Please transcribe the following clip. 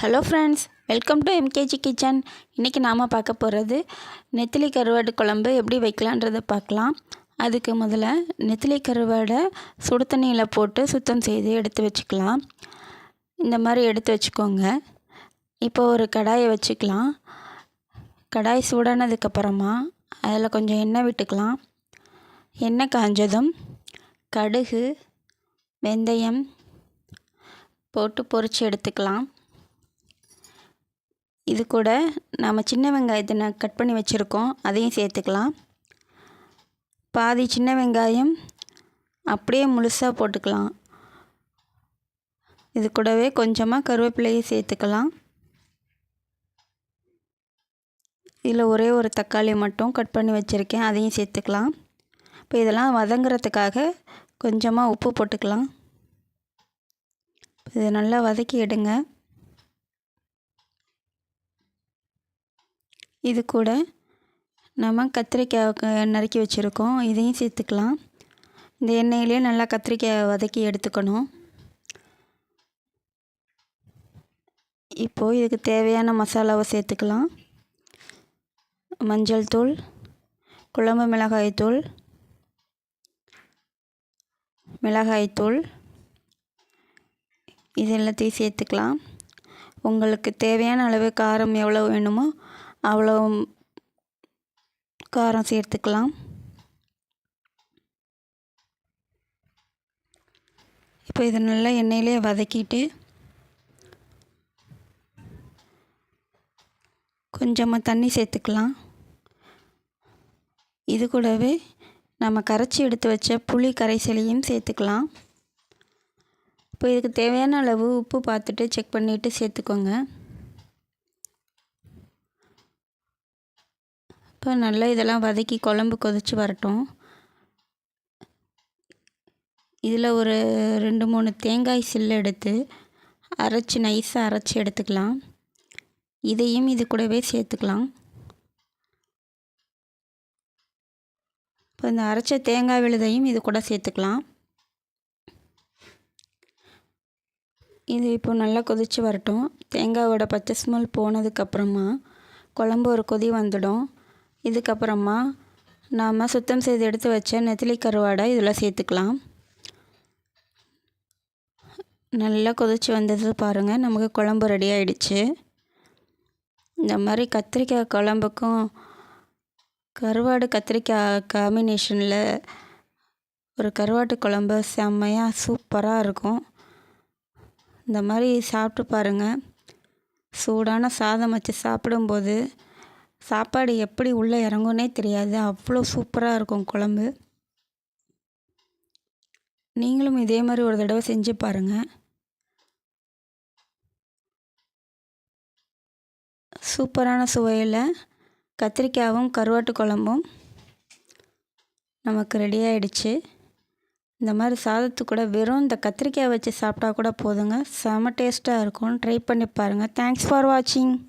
Hello friends welcome to MKG kitchen இன்றைக்கி நாம் பார்க்க போகிறது நெத்திலி கருவாடு குழம்பு எப்படி வைக்கலான்றதை பார்க்கலாம். அதுக்கு முதல்ல நெத்திலி கருவாடை சுடு தண்ணியில் போட்டு சுத்தம் செய்து எடுத்து வச்சுக்கலாம். இந்த மாதிரி எடுத்து வச்சுக்கோங்க. இப்போ ஒரு கடாயை வச்சுக்கலாம். கடாய் சூடானதுக்கப்புறமா அதில் கொஞ்சம் எண்ணெய் விட்டுக்கலாம். எண்ணெய் காஞ்சதும் கடுகு வெந்தயம் போட்டு பொரித்து எடுத்துக்கலாம். இது கூட நாம் சின்ன வெங்காயத்தை நான் கட் பண்ணி வச்சுருக்கோம். அதையும் சேர்த்துக்கலாம். பாதி சின்ன வெங்காயம் அப்படியே முழுசாக போட்டுக்கலாம். இது கூடவே கொஞ்சமாக கருவேப்பிலையை சேர்த்துக்கலாம். இதில் ஒரே ஒரு தக்காளி மட்டும் கட் பண்ணி வச்சுருக்கேன். அதையும் சேர்த்துக்கலாம். இப்போ இதெல்லாம் வதங்குறதுக்காக கொஞ்சமாக உப்பு போட்டுக்கலாம். இதை நல்லா வதக்கி எடுங்க. இது கூட நம்ம கத்திரிக்காய் நறுக்கி வச்சுருக்கோம். இதையும் சேர்த்துக்கலாம். இந்த எண்ணெயிலே நல்லா கத்திரிக்காய் வதக்கி எடுத்துக்கணும். இப்போது இதுக்கு தேவையான மசாலாவை சேர்த்துக்கலாம். மஞ்சள் தூள் குழம்பு மிளகாய் தூள் மிளகாய் தூள். இது எல்லாத்தையும் சேர்த்துக்கலாம். உங்களுக்கு தேவையான அளவு காரம் எவ்வளோ வேணுமோ அவ்வளோ காரம் சேர்த்துக்கலாம். இப்போ இதை நல்லா எண்ணெயிலே வதக்கிட்டு கொஞ்சமாக தண்ணி சேர்த்துக்கலாம். இது கூடவே நம்ம கரைச்சி எடுத்து வச்ச புளி கரைசலையும் சேர்த்துக்கலாம். இப்போ இதுக்கு தேவையான அளவு உப்பு பார்த்துட்டு செக் பண்ணிவிட்டு சேர்த்துக்கோங்க. இப்போ நல்லா இதெல்லாம் வதக்கி குழம்பு கொதித்து வரட்டும். இதில் ஒரு ரெண்டு மூணு தேங்காய் சில்லு எடுத்து அரைச்சி நைஸாக அரைச்சி எடுத்துக்கலாம். இதையும் இது கூடவே சேர்த்துக்கலாம். இப்போ இந்த அரைச்ச தேங்காய் விழுதையும் இது கூட சேர்த்துக்கலாம். இது இப்போ நல்லா கொதித்து வரட்டும். தேங்காயோட பச்சை ஸ்மெல் போனதுக்கப்புறமா குழம்பு ஒரு கொதி வந்துடும். இதுக்கப்புறமா நாம் சுத்தம் செய்து எடுத்து வச்ச நெத்திலி கருவாடை இதில் சேர்த்துக்கலாம். நல்லா கொதித்து வந்தது பாருங்கள் நமக்கு குழம்பு ரெடி ஆகிடுச்சு இந்த மாதிரி கத்திரிக்காய் குழம்புக்கும் கருவாடு கத்திரிக்காய் காம்பினேஷனில் ஒரு கருவாட்டு குழம்பு செம்மையாக சூப்பராக இருக்கும். இந்த மாதிரி சாப்பிட்டு பாருங்கள் சூடான சாதம் வச்சு சாப்பிடும்போது சாப்பாடு எப்படி உள்ளே இறங்கும்னே தெரியாது. அவ்வளோ சூப்பராக இருக்கும் குழம்பு. நீங்களும் இதே மாதிரி ஒரு தடவை செஞ்சு பாருங்கள் சூப்பரான சுவையில் கத்திரிக்காயும் கருவாட்டு குழம்பும் நமக்கு ரெடி ஆகிடுச்சு இந்த மாதிரி சாதத்து கூட வெறும் இந்த கத்திரிக்காய் வச்சு சாப்பிட்டா கூட போதுங்க. செம டேஸ்ட்டாக இருக்கும். ட்ரை பண்ணி பாருங்கள் தேங்க்ஸ் ஃபார் வாட்சிங்